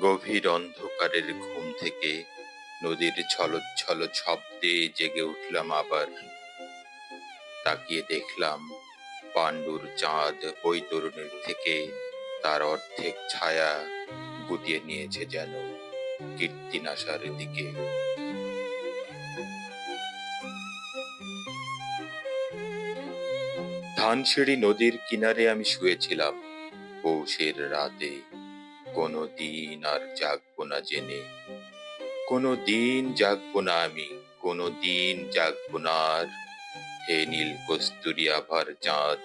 গভীর অন্ধকারের ঘুম থেকে নদীর ছলচ্ছল শব্দে জেগে উঠলাম আবার। তাকিয়ে দেখলাম পাণ্ডুর চাঁদ বৈতরণীর থেকে তার অর্ধেক ছায়া গুটিয়ে নিয়েছে যেন কীর্তিনাশার দিকে। ধানসিঁড়ি নদীর কিনারে আমি শুয়েছিলাম। পৌষের রাতে কোনো দিন আর জাগবো না জেনে। কোনো দিন জাগবো না আমি, কোনো দিন জাগবো না আর। হে নীল কস্তুরি আভার চাঁদ,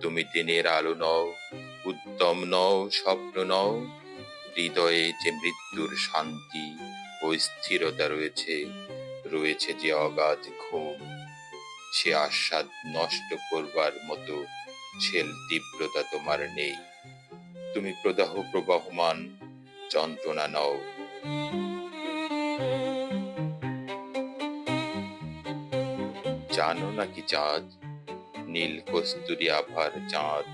তুমি দিনের আলো নও, উত্তম নও, স্বপ্ন নও। হৃদয়ে যে মৃত্যুর শান্তি ও স্থিরতা রয়েছে রয়েছে যে অগাধ ঘুম, সে আস্বাদ নষ্ট করবার মতো ছেল তীব্রতা তোমার নেই। তুমি প্রদাহ প্রবাহমান, যন্ত্রণা নও। জানো নাকি চাঁদ? নীল কস্তুরি আভার চাঁদ।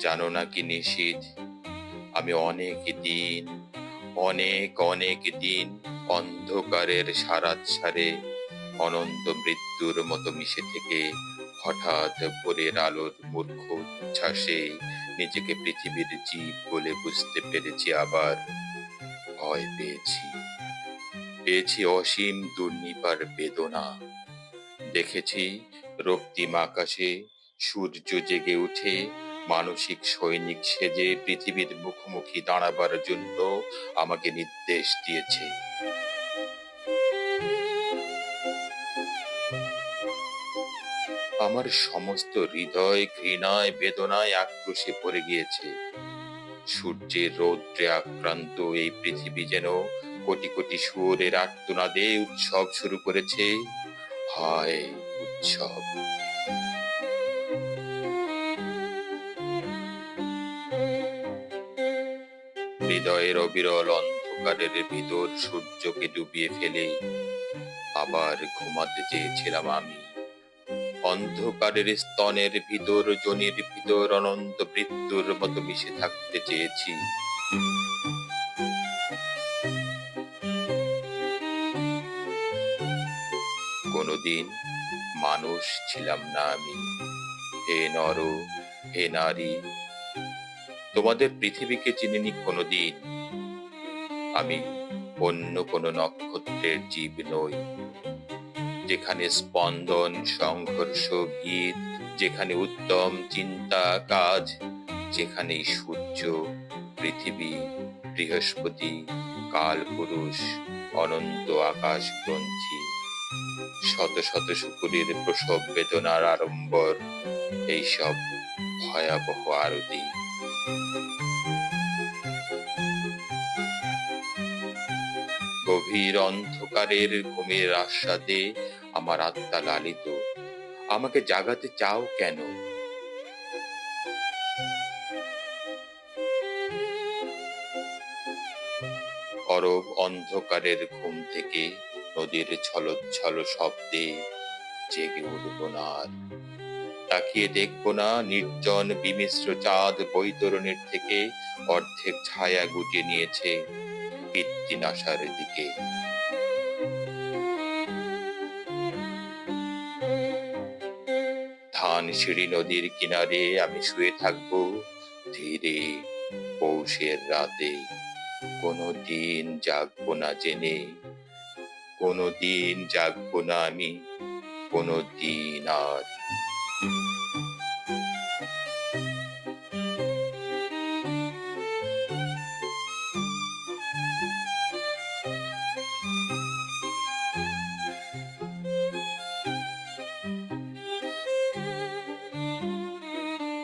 জানো নাকি নিশীথ? আমি অনেক দিন, অনেক অনেক দিন অন্ধকারের সারাত সারে অনন্ত মৃত্যুর মতো মিশে থেকে হঠাৎ ভোরের আলোর মূর্খ উচ্ছ্বাসে নিজেকে পৃথিবীর জীব বলে বুঝতে পেরেছি, আবার ভয় পেয়েছি। পেয়েছি অসীম দুর্নিবার বেদনা। দেখেছি রক্তিম আকাশে সূর্য জেগে উঠে মানসিক সৈনিক সেজে পৃথিবীর মুখোমুখি দাঁড়াবার জন্য আমাকে নির্দেশ দিয়েছে। আমার সমস্ত হৃদয় ঘৃণায়, বেদনায় আক্রোশে ভরে গিয়েছে। সূর্যের রৌদ্রে আক্রান্ত এই পৃথিবী যেন কোটি কোটি সুরের আর্তনাদে উৎসব শুরু করেছে। হায় উৎসব! হৃদয়ের অবিরল অন্ধকারের ভিতর সূর্যকে ডুবিয়ে ফেলে আবার ঘুমাতে চেয়েছিলাম আমি। অন্ধকারের স্তনের ভিতর, জনির ভিতর, অনন্ত মৃত্যুর মতো মিশে থাকতে চেয়েছি। কোনোদিন মানুষ ছিলাম না আমি। হে নর, হে নারী, তোমাদের পৃথিবীকে চিনিনি কোনোদিন। আমি অন্য কোনো নক্ষত্রের জীব নই। যেখানে স্পন্দন, সংঘর্ষ গীত যেখানে উত্তম চিন্তা, কাজ যেখানে সূর্য, পৃথিবী, বৃহস্পতি, কালপুরুষ, অনন্ত আকাশ গ্রন্থি শত শত শুকুরের প্রসব বেদনার আড়ম্বর, এইসব ভয়াবহ আরতি। গভীর অন্ধকারের ঘুমের আস্বাদে আমার আত্মা লালিত। আমাকে জাগাতে চাও কেন? অরব অন্ধকারের ঘুম থেকে নদীর ছলচ্ছল শব্দে জেগে উঠব না তাকিয়ে দেখব না নির্জন বিমিশ্র চাঁদ বৈতরণের থেকে অর্ধেক ছায়া গুটিয়ে নিয়েছে। কীর্তিনাশার দিকে। ধান সিঁড়ি নদীর কিনারে আমি শুয়ে থাকব। ধীরে পৌষের রাতে কোনো দিন জাগবো না জেনে। কোনো দিন জাগবো না আমি কোনো দিন আর